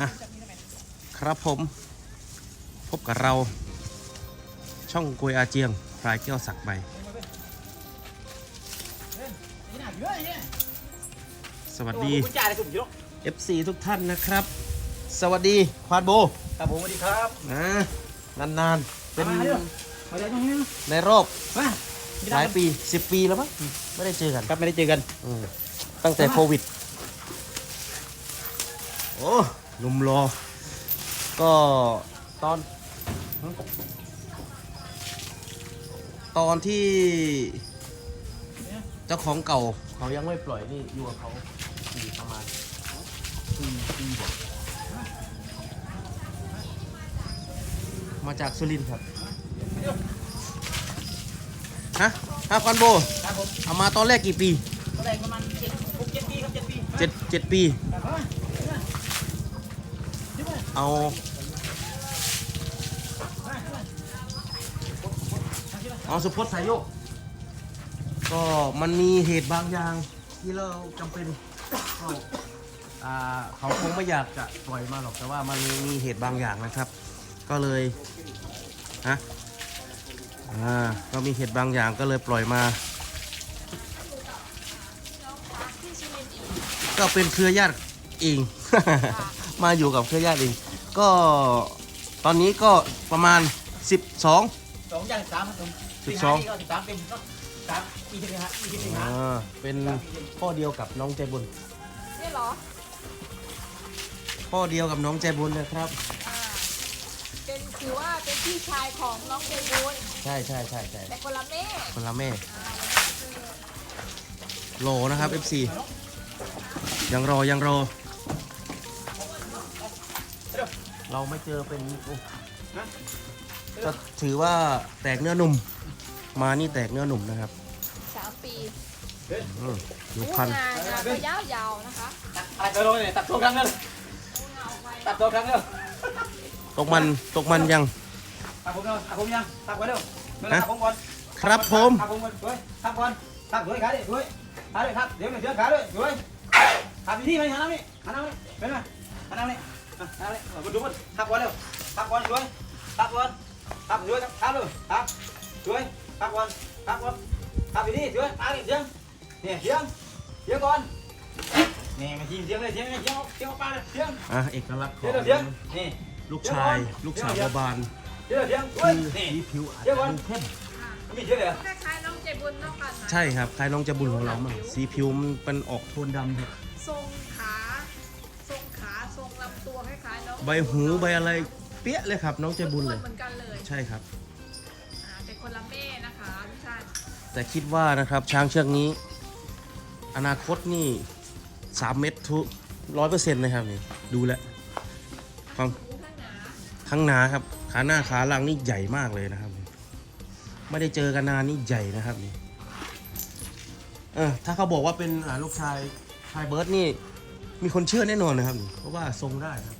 อะครับผมพบกับเรา ช่องกวยอาเจียงพลายแก้วสักใบสวัสดีคุณจ่าเลยคุณยก FC ทุกท่านนะครับ สวัสดีควาดโบครับผมสวัสดีครับนะนานๆ เป็นมาเร็วมาเร็วตรงนี้ในรอบมาหลายปี 10 ปีแล้วมั้งไม่ได้เจอกันครับไม่ได้เจอกันอืมตั้งแต่โควิด โอ้ห นุ่มรอ ก็ตอน ตอนที่เจ้าของเก่าเขายังไม่ปล่อยนี่อยู่กับเขาปีประมาณปีปีกว่ามาจากสุรินทร์ครับฮะฮะคอนโบครับผมเอามาตอนแรกกี่ปีตอนแรกประมาณเจ็ดหกเจ็ดปีครับเจ็ดปีเจ็ดเจ็ดปีครับผม เอาเอาสุพจน์สายโยก ก็มันมีเหตุบางอย่างที่เราจำเป็นเขาอ่าเขาคงไม่อยากจะปล่อยมาหรอกแต่ว่ามันมีเหตุบางอย่างนะครับ ก็เลยฮะอ่าก็มีเหตุบางอย่างก็เลยปล่อยมา ก็เป็นเครือญาติเอง มาอยู่กับเครือญาติเองก็ตอนนี้ก็ประมาณ 12 สองอย่างสามครับผมสิบสองปีห้านี่ก็สิบสามเต็มก็สามปีที่หนึ่งฮะปีที่หนึ่งฮะอ่าเป็นพ่อเดียวกับน้องใจบุญนี่เหรอ พ่อเดียวกับน้องใจบุญนะครับ อ่า เป็นถือว่าเป็นพี่ชายของน้องเจบูนใช่ใช่ใช่ใช่แต่คนละแม่คนละแม่โลนะครับ FC ยังรอยังรอ เราไม่เจอเป็นโอ้ก็ถือว่าแตกเนื้อหนุ่ม มานี่แตกเนื้อหนุ่มนะครับสามปีอืมดูอู้พันงานงานก็ยาวๆนะคะตัดอะไรตัวโลเนี่ยตัดตัวครั้งนึงอู้งานออกไปตัดตัวครั้งนึงตกมันตกมันยัง ตัดผมเร็วตัดผมยังตัดไว้เร็วเวลาฮะตัดผมก่อนครับผม ตัดผมก่อนด้วยตัดก่อนตัดด้วยขาดิด้วยขาดิครับเดี๋ยวเดี๋ยวขาด้วยด้วยตัดที่ไหมหันหน้านี่หันหน้านี่เป็นไหมหันหน้านี่ หันหน้านี่มาดูมันตัก่อนเร็วตัก่อนด้วยตัก่อนตัดด้วยตัดเลยตัดด้วยตัก่อนตัก่อนตัดที่นี่ด้วยตัดนี่เสียงเนี่ยเสียงเสียงก่อนนี่มาทีเสียงเลยเสียงเลยเสียงเสียงป้าเลยเสียงอะเอกลักษณ์ขเสีอยงเสียงงนี่ลูกชาย ลูกสาวบัวบานเสียงเสียงด้คือนี่ สีผิวอาจเดี๋จะยวก่อน ดูเข้มมีเสียงเลยคล้ายๆน้องเจบุญเนอกกันนะใช่ครับคล้ายน้องจะบุญของเรามั่งสีผิวมันเป็นออกโทนดำครับทรง ใบหูใบอะไรเปี้ยเลยครับ น้องจะบุญเลย เหมือนกันเลยใช่ครับ อ่าเป็นคนละแม่นะคะทุกท่านแต่คิดว่านะครับช้างเชือกนี้ อนาคตนี่สามเมตรทุร้อยเปอร์เซ็นต์นะครับนี่ดูแลวความหูข้างหนาข้างหนาครับ ขาหน้าขาหลังนี่ใหญ่มากเลยนะครับ ไม่ได้เจอกันนานนี่ใหญ่นะครับนี่เออถ้าเขาบอกว่าเป็นอ่าลูกชายชายเบิร์ดนี่ มีคนเชื่อแน่นอนนะครับนี่เพราะว่าทรงได้ครับตัว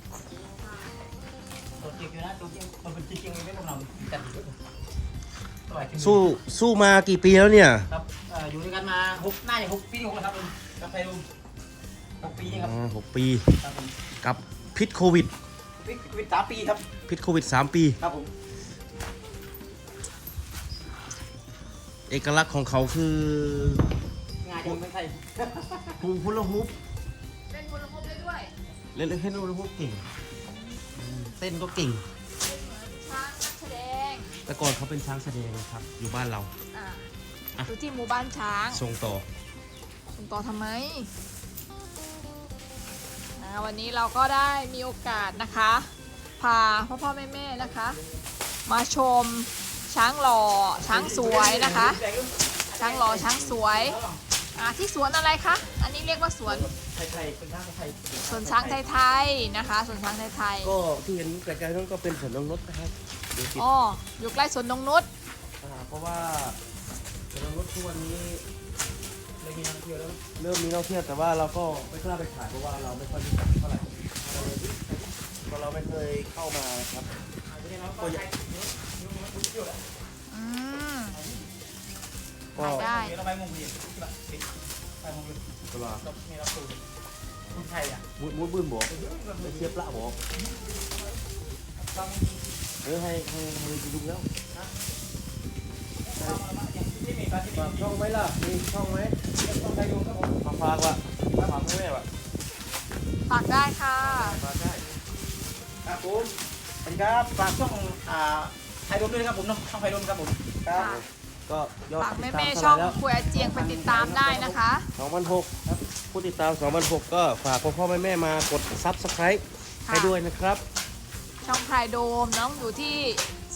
จริงอยู่นะตัวจริงมันเป็นจริงๆไม่ต้องนำแต่ตัวจริงสู้สู้มากี่ปีแล้วเนี่ย ครับเอ่ออยู่ด้วยกันมาหกน่าจะหกปีที่หกแล้วครับลุงกับไทยลุงหกปีนี่ครับอ่าหกปีครับผมกับพิษโควิด วิกวิกสามปีครับพิษโควิด 3 ปี ครับผมเอกลักษณ์ของเขาคืองานยังไม่ใช่ฮูฮุลาฮูปเป็นคนละภพได้ด้วย เล่นเล่นฮูลาฮูปเก่งอืม เต้นก็เก่งเป็นเหมือนช้างนักแสดงแต่ก่อนเขาเป็นช้างแสดงนะครับ อยู่บ้านเรา อ่าอะอยู่ที่หมู่บ้านช้างส่งต่อ ส่งต่อทำไมอ่าวันนี้เราก็ได้มีโอกาสนะคะ พาพ่อพ่อแม่แม่นะคะ มาชมช้างหล่อช้างสวยนะคะ ช้างหล่อช้างสวยอ่าที่สวนอะไรคะ อันนี้เรียกว่าสวน ไทยไทยเป็นช้างไทยสวนช้างไทยๆนะคะสวนช้างไทยก็ที่เห็นไกลๆนั่นก็เป็นสวนนงนุษนะครับเดี๋ยวติดๆอ๋ออยู่ใกล้สวนนงนุชอ่าเพราะว่าสวนนงนุษทุกวันนี้เลยมีนักเที่ยวแล้ว เริ่มมีนักท่องเที่ยวแต่ว่าเราก็ไม่กล้าไปถ่ายเพราะว่าเราไม่ค่อยรู้จักเท่าไหร่เพราะเราไม่เคยเข้ามาครับก็ใหญ่อืม ก็ ได้เราไปมุมเดียวที่แบบไปมุมเดี ยวก็ว่าเรามีเราสูตรคนไทยอะมุดมุดบื้นบอกไม่เทียบละบอกเออให้ให้ให้ดูแล้วฝากช่องไหมล่ะ มีช่องไหมฝากฝากว่ะฝากให้แม่ว่ะฝากได้ค่ะฝากได้ครับผมสวัสดีครับฝากช่องอ่าไทยดมด้วยนะครับผมเนาะช่องไทยดมครับผมครับค่ะ ก็ยอดฝากติดแม่ตามๆเท่าช่องไหร่แล้วคุยอาเจียงไปติดตามได้นะคะ 2006ครับผู้ติดตาม2006 ก็ฝากพ่อพ่อแม่แม่ๆมากด Subscribe ให้ด้วยนะครับ ช่องพายโดมน้องอยู่ที่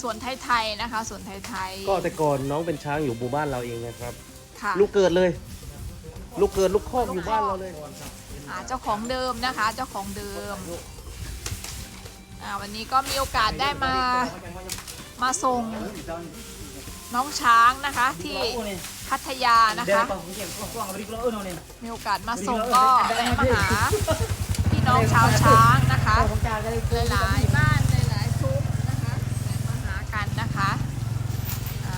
สวนไทยๆนะคะสวนไทยๆก็แต่ก่อนน้องเป็นช้างอยู่หมู่บ้านเราเองนะครับค่ะ ลูกเกิดเลย ลูกเกิดลูกคอกอยู่บ้านเราเลย อ่าเจ้าของเดิมนะคะเจ้าของเดิมอ่าวันนี้ก็มีโอกาสได้มามาส่ง น้องช้างนะคะที่พัทยานะเดี๋ยวคะผมเก็บกล้องๆเอาไปดีกว่าเออโน่นนี่มีโอกาสมาส่งก็แวะมาหาพี่น้องชาวช้างนะคะของจานก็เลยหลายๆบ้านหลายๆซุ้มนะคะแวะมาหากันนะคะอ่า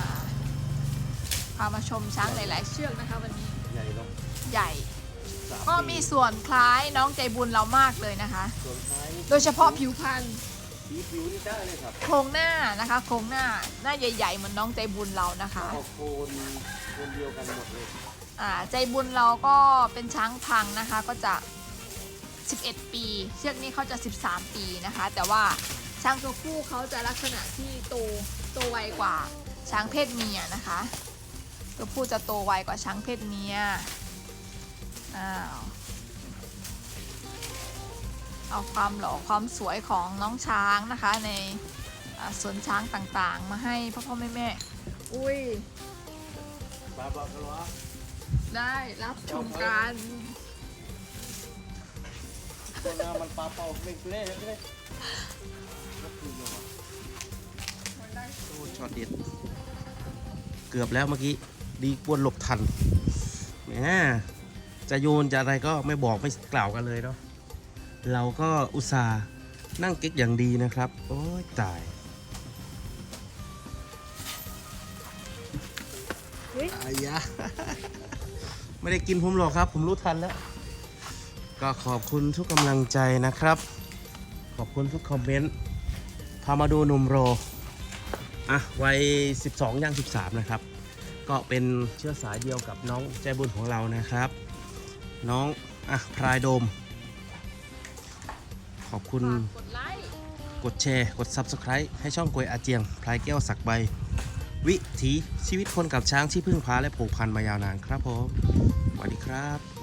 พามาชมช้างหลาย ๆ เชือกนะคะวันนี้ใหญ่เนาะใหญ่สาก็มีส่วนคล้ายน้องใจบุญเรามากเลยนะคะส่วนท้ายนี่โดยเฉพาะผิวพรรณ สีผิวนี่ได้เลยครับโครงหน้านะคะโครงหน้าหน้าใหญ่ๆเหมือนน้องใจบุญเรานะคะออกโคนโคนเดียวกันหมดเลยอ่าใจบุญเราก็เป็นช้างพังนะคะก็จะ 11 ปี เชือกนี้เขาจะ 13 ปีนะคะ แต่ว่าช้างตัวผู้เขาจะลักษณะที่โตโตไวกว่าช้างเพศเมียนะคะ ตัวผู้จะโตไวกว่าช้างเพศเมียอ้าว เอาความหล่อความสวยของน้องช้างนะคะ ในสวนช้างต่างๆ มาให้พ่อพ่อแม่แม่ๆอุ้ยบาบากะลวะได้รับชมกันตัวน้ามันปลาเป่าเม่งเล่เลยโอ้ช็อตเด็ดเกือบแล้วเมื่อกี้ ดีกวนหลบทันแหมจะโยนจะอะไรก็ไม่บอกไม่กล่าวกันเลยเนาะ เราก็อุตส่าห์นั่งเก๊กอย่างดีนะครับ โอ้ยตายเฮ้ยอายะไม่ได้กินผมหรอกครับ ผมรู้ทันแล้ว ก็ขอบคุณทุกกำลังใจนะครับ ขอบคุณทุกคอมเมนต์ พามาดูหนุ่มโร อะ วัย 12ย่าง13 นะครับ ก็เป็นเชื้อสายเดียวกับน้องใจบุญของเรานะครับ น้อง อะ พรายโดม ขอบคุณกกดไลค์ กดแชร์ กด Subscribe ให้ช่องกวยอาเจียง พลายแก้วสักใบ วิถีชีวิตคนกับช้างที่พึ่งพาและผูกพันมายาวนานครับผมสวัสดีครับ